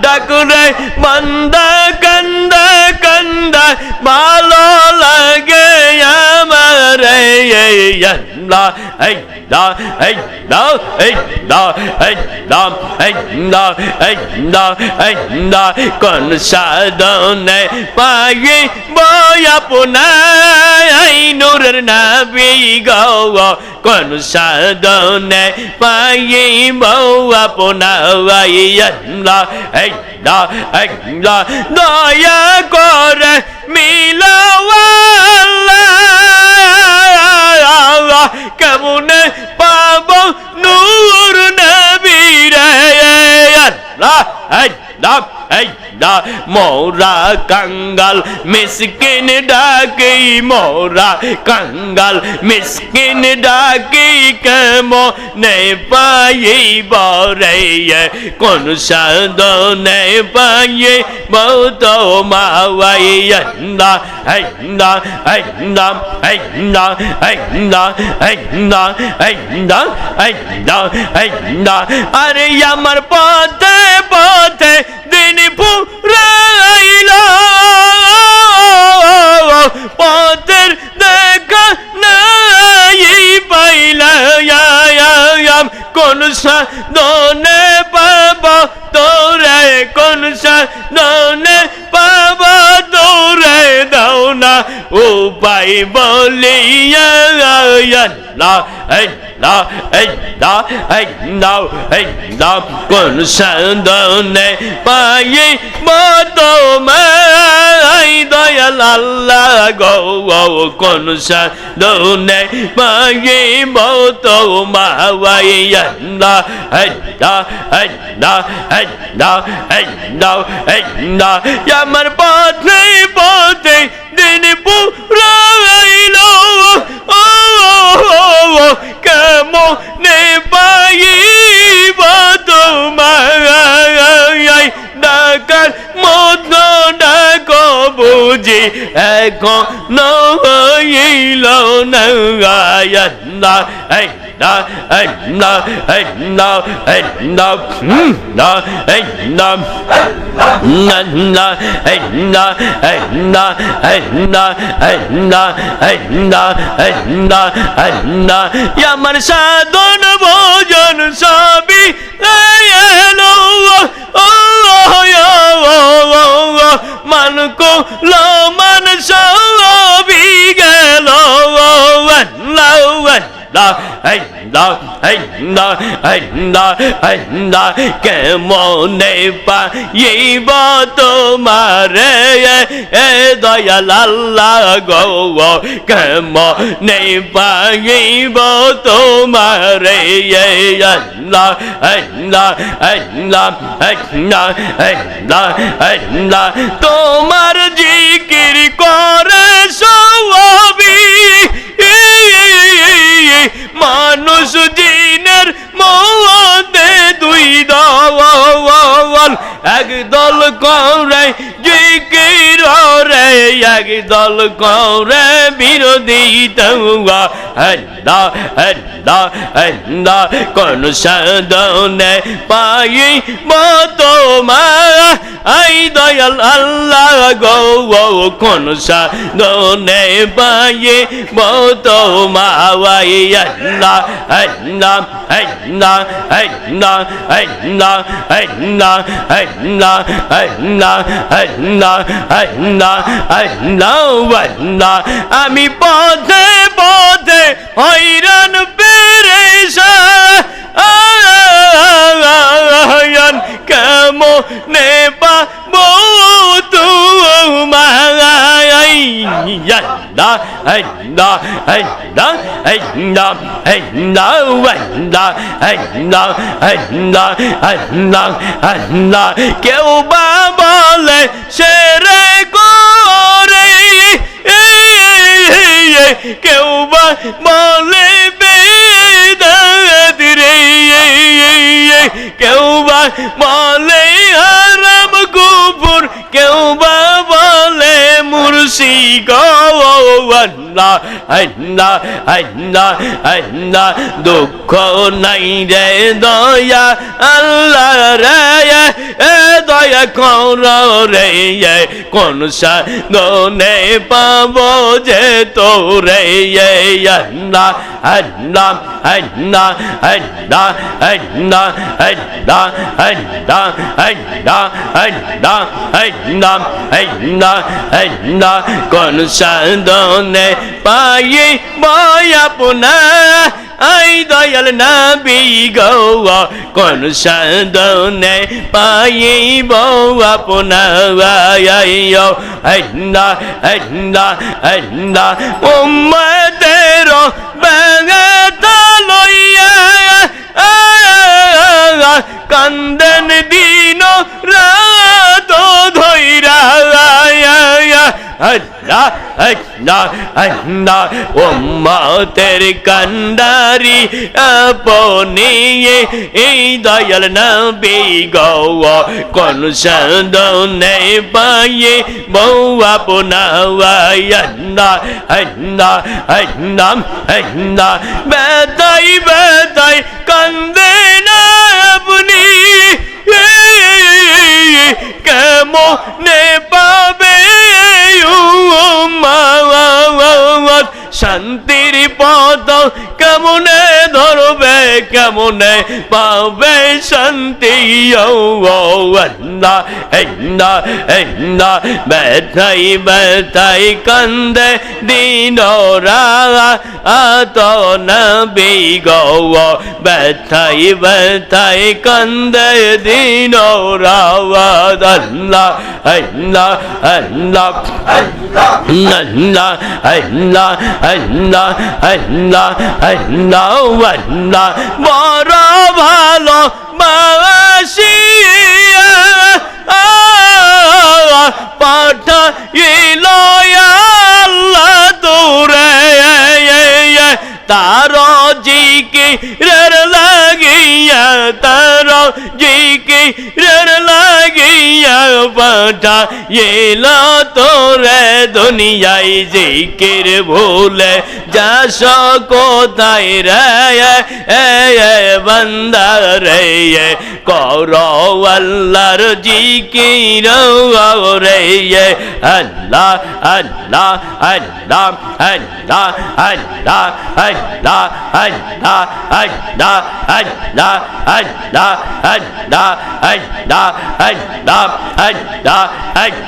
ডাকুরে বান্দা কান্দা কান্দা ভালো লাগে আমার আল্লাহ এই দা এই দা এই দা এই দা এই দা এই দা এই দা কোন সাধনে পাই বয়া পুনাই নূরের নাবি গো কোন সাধনে পাই বয়া পুনাই আল্লাহ এই দা এই দা দয়া করে মিলাওয়াল্লাহ কেমন পাব? নূর নবীরে আল্লাহ আল্লাহ আল্লাহ মোরা কাঙ্গাল, মিসকিন ডাকি মোরা কাঙ্গাল, মিসকিন ডাকি কেমো নে পাই বরে কোন সাধনে পাই মৌত মাওয়াই আল্লাহ আল্লাহ আল্লাহ আল্লাহ আল্লাহ আল্লাহ আল্লাহ আল্লাহ আল্লাহ আরে আমার পথে পথে দিন পুরাইল পথের দেখা নাই পাইলাম কোন সাধনে পাব তোরে, কোন সাধনে পাব তোরে, দাও না উপায় বলিয়া আল্লাহ la la la la con sen done pai mato mai daya la la go con sen done pai mato ma vai ya la la la la la la ya mar patre patre dine pura ilo oh কেমনে পাইব তোমায় ডাকার মত ডাক বুঝি এখন হইল না আমার সাধন ভোজন সবই মান কো ল মান সা কেমনে পাইব তোমার এ দয়াল আল্লাহ গো কেমনে পাইব তোমার আল্লাহ আল্লাহ আল্লাহ আল্লাহ আল্লাহ আল্লাহ তোমার জিকির করে সবই মানুষ জিনের মতে দুই দল একদল করে জিকির রে একদল করে বিরোধিতা আল্লাহ আল্লাহ আল্লাহ কোন সাধনে পাই মত আই দয়াল আল্লাহ গো কোন সাধনে পাই মত মাওয়াই আল্লাহ আল্লাহ আল্লাহ আল্লাহ আমি পথে পথে হইরান পেরেশা কেমন নেপা আল্লাহ আল্লাহ আল্লাহ আল্লাহ আল্লাহ আল্লাহ আল্লাহ আল্লাহ আল্লাহ আল্লাহ কেউ বা বলে সে রে করে কেউ বা বলে বেদাত রে কেউ বা বলে হারাম কুপুর কেউ বা one. আল্লাহ আল্লাহ আল্লাহ আল্লাহ দুঃখ নাই রে দয়া আল্লাহ রে এ দয়া কর রে কোন সাগনে পাবো যে তোরে আল্লাহ আল্লাহ আল্লাহ আল্লাহ আল্লাহ আল্লাহ আল্লাহ আল্লাহ আল্লাহ আল্লাহ আল্লাহ আল্লাহ কোন সাধনে পায়ে বয়াপনা আই দয়াল না বিগৌয়া কোন সাদনে পায়ে বয়াপনা আইয় হন্না হন্না হন্না উম্মতের বাগাত লইয়া কান্দন দিন উম্মতের কান্ডারি আপনি এই দয়াল নবী গো কোন সদনে পায়ে বউ আপনা আল্লাহ আল্লাহ আল্লাহ আল্লাহ বেদাই বেদাই কান্দে না আপনি। কেমনে বিপদ কেমনে পাবে শান্তি ব্যথাই ব্যথাই কান্দে দিন রাত নবী গো ব্যথাই ব্যথাই কান্দে দিন রাত আল্লাহ আল্লাহ আল্লাহ আল্লাহ আল্লাহ আল্লাহ আল্লাহ আল্লাহ বড় ভালো বাসিয়া পাঠা ইলো আল্লাহ তোরে তার জিকি রের লাগিয়া, তার জিকি রের লাগিয়া পাঠা এলো তোরে দুনিয়ায় জিকির ভুলে যাস কোথায় রে বন্দা রে কর আল্লাহর জিকির রে আল্লাহ আল্লাহ আল্লাহ আল্লাহ আল্লাহ আল্লাহ আল্লাহ আল্লাহ আল্লাহ আল্লাহ আল্লাহ আল্লাহ আল্লাহ আল্লাহ আল্লাহ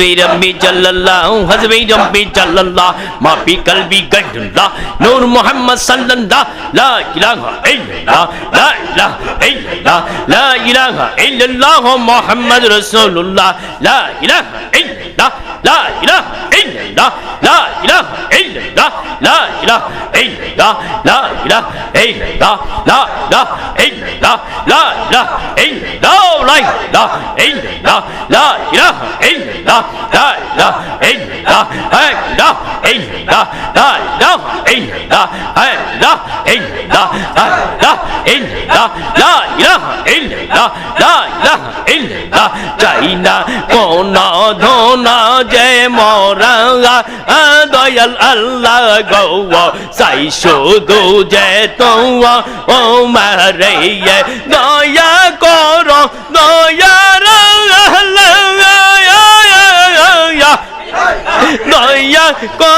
হজবে রব্বি জাল্লাল্লাহ হজবে রব্বি জাল্লাল্লাহ মা ফি কলবি গাইদুল্লাহ নূর মুহাম্মদ সাল্লাল্লাহ লা ইলাহা ইল্লাল্লাহ লা ইলাহা ইল্লাল্লাহ লা ইলাহা ইল্লাল্লাহ মুহাম্মদ রাসূলুল্লাহ লা ইলাহা ইল্লাল্লাহ লা ইলাহা ইল্লাল্লাহ লা ইলাহা ইল্লাল্লাহ লা ইলাহা ইল্লাল্লাহ লা ইলাহা ইল্লাল্লাহ লা ইলাহা ইল্লাল্লাহ লা ইলাহা ইল্লাল্লাহ লা ইলাহা ইল্লাল্লাহ لا إله إلا الله لا إله إلا الله لا إله إلا الله إلا لا إله إلا الله لا إله إلا الله لا إله إلا الله لا إله إلا চাই না কোন ধোনা যে মরা দয়াল আল্লাহ গৌ সাই শুধু যে তো ও মারে দয়া কর দয়া দয়া কর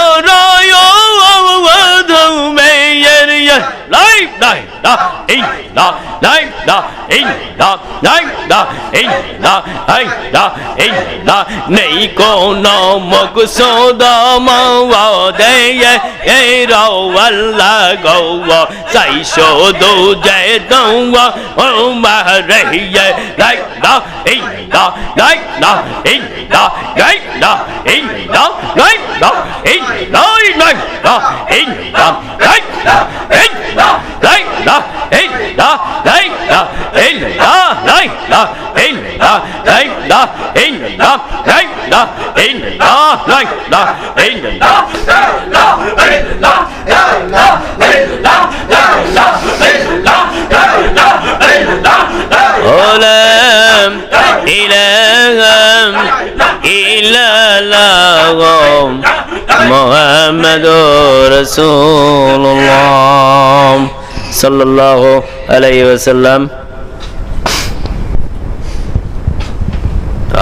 দা নাই দা এই দা এই দা এই দা নেই কোন মকসদ মাওয়া দেয় এই রাও আল্লাহ গৌয়া চাই শোধ জয় দৌয়া ও মা রহিয়ে রাই দা এই illallah la da illallah da ilaha da la da illallah da ilaha da la da illallah la in la like la in la la in la la la in la la la in la la la in la la olam ilaham ilalahum মুহাম্মাদুর রাসূলুল্লাহ সাল্লাল্লাহু আলাইহি ওয়াসাল্লাম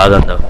আদান দাও